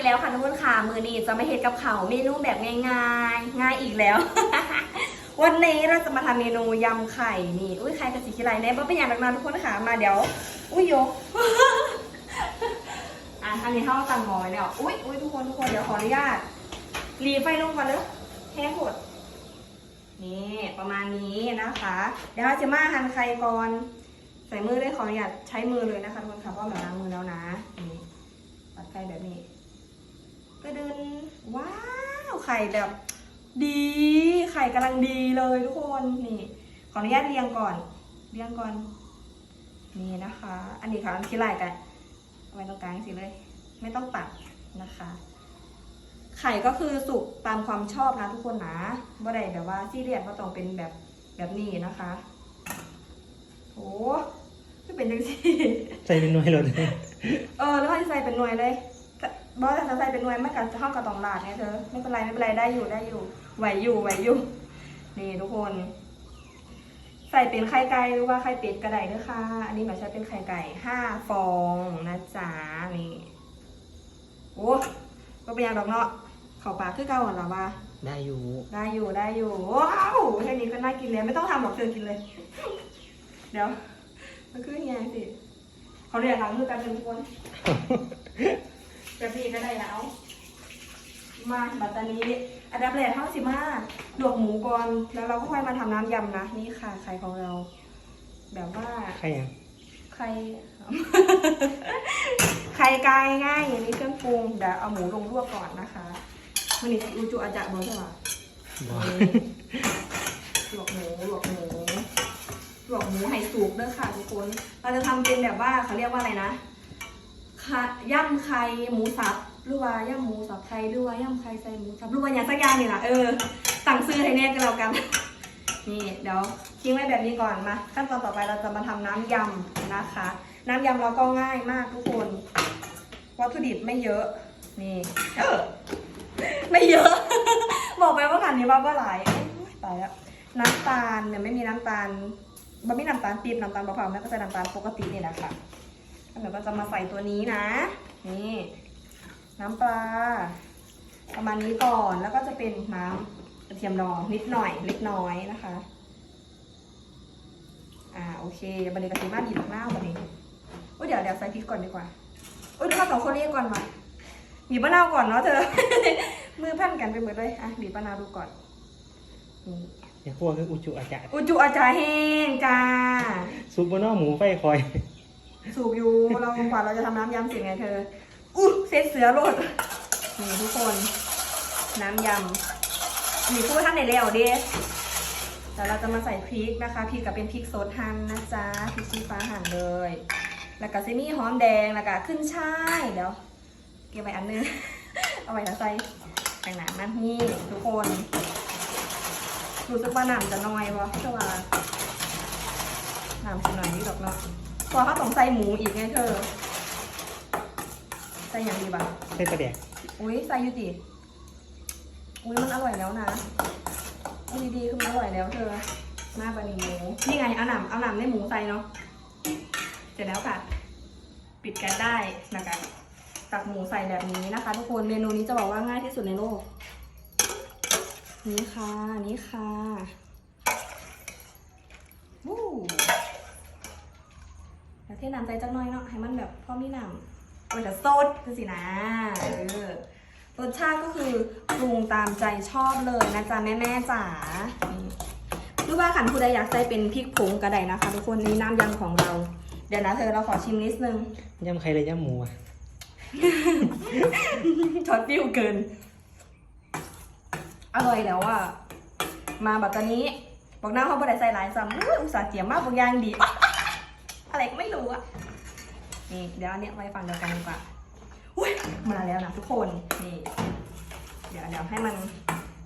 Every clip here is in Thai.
อีกแล้วค่ะทุกคนค่ะ มือนี้จะมาเฮ็ดกับเขาเมนูแบบง่ายๆ ง่ายอีกแล้ว วันนี้เราจะมาทำเมนูยำไข่นี่อุ้ยไข่กับสีขี้ไรเนี่ยเป็นอย่างไรทุกคนค่ะมาเดี๋ยว อุ้ยยกอะอันนี้เข้าตังงอยแล้วอุ้ยอุ้ยทุกคนทุกคนเดี๋ยวขออนุญาตรีไฟลงก่อนเลยแห้งหดนี่ประมาณนี้นะคะ เดี๋ยวเราจะมาหั่นไข่ก่อนใส่มือเลยขออนุญาตใช้มือเลยนะคะทุกคนค่ะเพราะหมาล้างมือแล้วนะนี่ตัดไข่แบบนี้ กระเดินว้าวไข่แบบดี ไข่กำลังดีเลยทุกคนนี่ ขออนุญาตเรียงก่อน เรียงก่อน นี่นะคะ อันนี้ค่ะอันที่ไรกันเอาไว้ตรงกลางสิเลย ไม่ต้องตัดนะคะ ไข่ก็คือสุกตามความชอบนะทุกคนนะบ่ได้แบบว่าซีเรียสก็ต้องเป็นแบบแบบนี้นะคะโอ้ก็เป็นจังซี่ใส่เป็นหน่วยเลยเออแล้วก็ใส่เป็นหน่วยเลยก็ บอสจะใส่เป็นหน่วยไม่กับห้องกับตองลาดไงเธอไม่เป็นไรไม่เป็นไรได้อยู่ได้อยู่ไหวอยู่ไหวอยู่ นี่ทุกคน ใส่เป็นไข่ไก่หรือว่าไข่เป็ดก็ได้ด้วยค่ะ อันนี้หมายใช้เป็นไข่ไก่ห้าฟองนะจ๊ะนี่โอ้ก็เป็นอย่างดอกเนาะเข่าปากคือเก่าหันละว่าได้อยู่ได้อยู่ได้อยู่ว้าวแค่นี้ก็น่ากินเลยไม่ต้องทำหรอกเธอกินเลย เดี๋ยวมันคือยังไงสิเขาเรียกทำคือกันเป็นทุกคน แบบนี้ก็ได้แล้ว มาบัตตานี้ อันดับแรกเข้าสิมาลวกหมูก่อน แล้วเราก็ค่อยมาทำน้ำยำนะ นี่ค่ะไข่ของเรา แบบว่าใครยังไข่ ไข่ไก่ง่ายอย่างนี้เครื่องปรุงเดี๋ยวเอาหมูลงลวกก่อนนะคะมันนี่อูจูอาจะเบอร์ใช่ไหมบอลวกหมูลวกหมูลวกหมูให้สุกเด้อค่ะทุกคน เราจะทำเป็นแบบว่าเขาเรียกว่าอะไรนะ ค่ะย่ำไข่หมูสับหรือว่าย่ำหมูสับไข่หรือว่าย่ำไข่ใส่หมูสับหรือว่าอย่างสักอย่างนี่แหละเออสั่งซื้อให้แน่กันแล้วกัน นี่เดี๋ยวทิ้งไว้แบบนี้ก่อนมาขั้นตอนต่อไปเราจะมาทำน้ำยำนะคะ น้ำยำเราก็ง่ายมากทุกคน วัตถุดิบไม่เยอะ นี่เออไม่เยอะ บอกไปว่าขันนี้ว่าว่าหลายโอ๊ยตายแล้วน้ำตาลเนี่ยไม่มีน้ำตาลมันไม่น้ำตาลปี๊บน้ำตาลมะพร้าวแม่ก็จะน้ำตาลปกตินี่แหละค่ะ เดี๋ยวเราจะมาใส่ตัวนี้นะ นี่น้ำปลา ประมาณนี้ก่อนแล้วก็จะเป็นน้ำกระเทียมดองนิดหน่อยเล็กน้อยนะคะ อ่าโอเคบันนี้กระเทียมมาดีดอกหน้าบันนี้โอ้ยเดี๋ยวเดี๋ยวใส่พริกก่อนดีกว่าโอ้ยเดี๋ยวเราสองคนเรียกก่อนมาบีบมะนาวก่อนเนาะเธอ มือพันกันไปหมดเลยอะบีบมะนาวดูก่อนนี่อย่าพวกคืออุจุอาจารย์อุจุอาจารย์แห้งจ้าซุปบะนอกหมูไฟคอย สูบอยู่เรากว่าเราจะทำน้ำยำเสร็จไงเธออู้เซตเสือโลดนี่ทุกคน น้ำยำนี่พูดท่านในแล้วเด้แต่เราจะมาใส่พริกนะคะพริกกับเป็นพริกสดหั่นนะจ๊ะพริกชี้ฟ้าหั่นเลย แล้วก็ซิมี่หอมแดงแล้วก็ขึ้นช่ายเดี๋ยวเก็บไว้อันนึงเอาไว้ใส่แต่งหนามันนี่ทุกคนรู้สึกว่าน้ำจะน้อยบ่เพราะว่าน้ำจะน้อยนิดดอกเนาะ พอเขาต้องใส่หมูอีกไงเธอ ใส่อย่างดีบ่ะใส่ปลาแดกอุ้ยใส่อยูดิอุ้ยมันอร่อยแล้วนะอุ้ยดีๆคือมันอร่อยแล้วเธอ มาบะหมี่หมู นี่ไงเอาหนำเอาหนำในหมูใส่เนาะ เสร็จแล้วค่ะ ปิดแก๊สได้นะคะตักหมูใส่แบบนี้นะคะ ทุกคน เมนูนี้จะบอกว่าง่ายที่สุดในโลก นี่ค่ะ นี่ค่ะวู้แล้วเท น้ำใจจักหน่อยเนาะให้มันแบบพอมีน้ำมันจะสดคือสินะเออรสชาติก็คือปรุงตามใจชอบเลยนะจ๊ะแม่แม่ๆจ๋านี่หรือว่าขันผู้ใดอยากใส่เป็นพริกผงก็ได้นะคะ ทุกคนนี่น้ำยำของเรา เดี๋ยวนะเธอเราขอชิมนิดนึงย่ำใครเลยย่ำหมูอะช็อตฟิวเกิน อร่อยแล้วอะมาแบบตอนนี้บอกหน้าเขาบไดใส่หลายซ้ำอุ๊ยอุตส่าห์เจียมมากบางอย่างดี อะไรก็ไม่รู้อะ นี่เดี๋ยวอันเนี้ยไว้ฟังเดียวกันดีกว่าอุ้ยมาแล้วนะทุกคนนี่เดี๋ยวเดี๋ยวให้มัน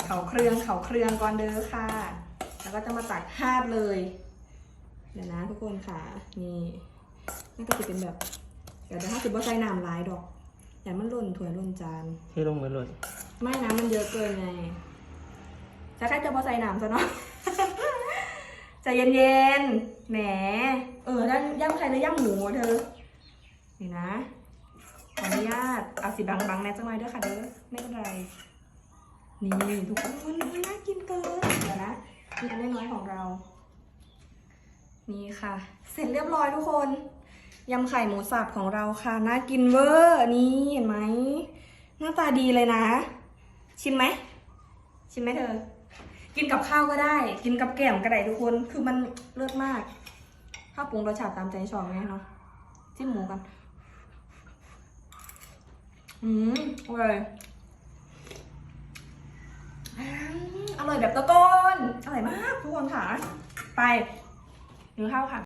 เขาเครื่องเขาเครื่องก่อนเด้อค่ะ แล้วก็จะมาตักฮาบเลย เดี๋ยวนะทุกคนค่ะ นี่น่าจะเป็นแบบ เดี๋ยวเดี๋ยวถ้าสิบ่ใส่น้ำหลายดอกอย่ามันหล่นถ้วยหล่นจานที่ลงมือหล่นไม่น้ำมันเยอะเกินไงจะแค่จะพอใส่น้ำซะเนาะใจเย็นๆแหมเออนั่นย่ำใครเลยย่ำหมูอะเธอ นี่นะโออนุญาต เอาสีบังบังๆแม่จังเลยด้อค่ะเด้อ ไม่เป็นไร นี่ทุกคนมันน่ากินเกิน เดี๋ยวนะมีอันน้อยของเรา นี่ค่ะ เสร็จเรียบร้อยทุกคน ยำไข่หมูสับของเราค่ะ น่ากินเวอร์ นี่เห็นไหม หน้าตาดีเลยนะ ชิมไหม ชิมไหมเธอ กินกับข้าวก็ได้ กินกับแกล้มก็ได้ทุกคน คือมันเลิศมากข้าวปรุงรสชาติตามใจชอบไหมเนาะจิ้มหมูกัน อืมอร่อยอร่อยแบบตะโกนอร่อยมากทุกคนค่ะ ไปหรือข้าวค่ะ